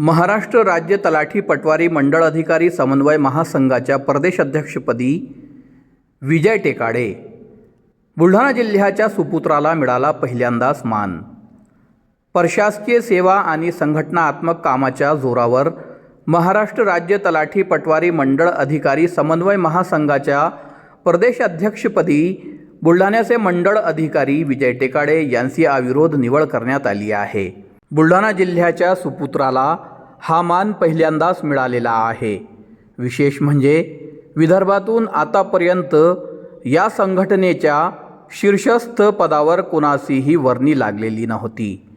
महाराष्ट्र राज्य तलाठी पटवारी मंडळ अधिकारी समन्वय महासंघाच्या प्रदेश अध्यक्षपदी विजय टेकाडे. बुलढाणा जिल्ह्याच्या सुपुत्राला मिळाला पहिल्यांदाच मान. प्रशासकीय सेवा आणि संघटनात्मक कामाच्या जोरावर महाराष्ट्र राज्य तलाठी पटवारी मंडळ अधिकारी समन्वय महासंघाच्या प्रदेशाध्यक्षपदी बुलढाण्याचे मंडळ अधिकारी विजय टेकाडे यांची अविरोध निवड करण्यात आली आहे. बुलढाणा जिल्ह्याच्या सुपुत्राला हा मान पहिल्यांदाच मिळालेला आहे. विशेष म्हणजे विदर्भातून आतापर्यंत या संघटनेच्या शीर्षस्थ पदावर कोणाचीही वर्णी लागलेली नव्हती.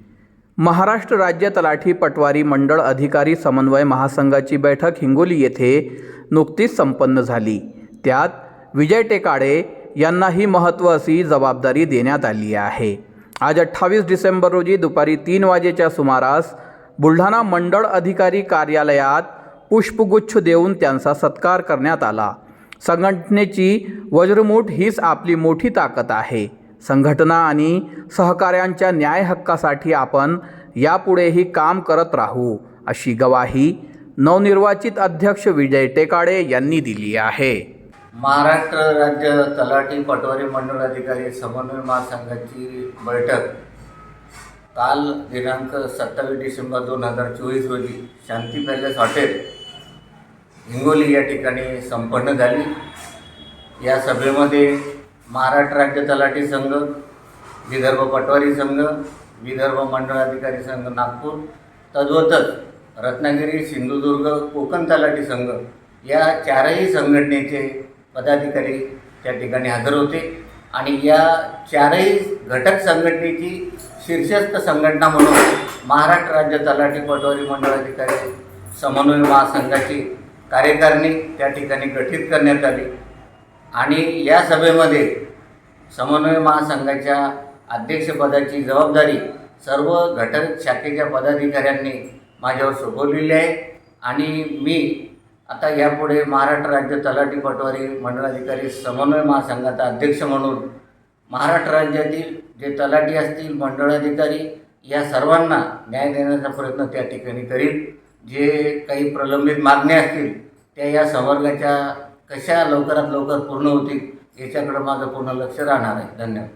महाराष्ट्र राज्य तलाठी पटवारी मंडळ अधिकारी समन्वय महासंघाची बैठक हिंगोली येथे नुकतीच संपन्न झाली. त्यात विजय टेकाडे यांना ही महत्त्वाची जबाबदारी देण्यात आली आहे. आज अठ्ठावीस डिसेंबर रोजी दुपारी तीन वाजेच्या सुमारास बुलढाणा मंडळ अधिकारी कार्यालयात पुष्पगुच्छ देऊन त्यांचा सत्कार करण्यात आला. संघटनेची वज्रमूठ हीच आपली मोठी ताकद आहे. संघटना आणि सहकाऱ्यांच्या न्याय हक्कासाठी आपण यापुढेही काम करत राहू अशी गवाही नवनिर्वाचित अध्यक्ष विजय टेकाडे यांनी दिली आहे. महाराष्ट्र राज्य तलाठी पटवारी मंडळ अधिकारी समन्वय महासंघाची बैठक. काल दिनांक सत्तावीस डिसेंबर दोन हजार चोवीस रोजी शांती पॅलेस हॉटेल हिंगोली या ठिकाणी संपन्न झाली. या सभेमध्ये महाराष्ट्र राज्य तलाठी संघ विदर्भ पटवारी संघ विदर्भ मंडळ अधिकारी संघ नागपूर तद्वतच रत्नागिरी सिंधुदुर्ग कोकण तलाठी संघ या चारही संघटनेचे पदाधिकारी त्या ठिकाणी हजर होते. आणि या चारही घटक संघटनेची शीर्षस्थ संघटना म्हणून महाराष्ट्र राज्य तलाठी पटवारी मंडळ अधिकारी समन्वय महासंघाची कार्यकारिणी त्या ठिकाणी गठीत करण्यात आली. आणि या सभेमध्ये समन्वय महासंघाच्या अध्यक्षपदाची जबाबदारी सर्व घटक शाखेच्या पदाधिकाऱ्यांनी माझ्यावर सोपवलेली आहे. आणि मी आता यापुढे महाराष्ट्र राज्य तलाठी पटवारी मंडळाधिकारी समन्वय महासंघाचा अध्यक्ष म्हणून महाराष्ट्र राज्यातील जे तलाठी असतील मंडळाधिकारी या सर्वांना न्याय देण्याचा प्रयत्न त्या ठिकाणी करीत जे काही प्रलंबित मागण्या असतील त्या या संवर्गाच्या कशा लवकरात लवकर पूर्ण होतील याच्याकडं माझं पूर्ण लक्ष राहणार आहे. धन्यवाद.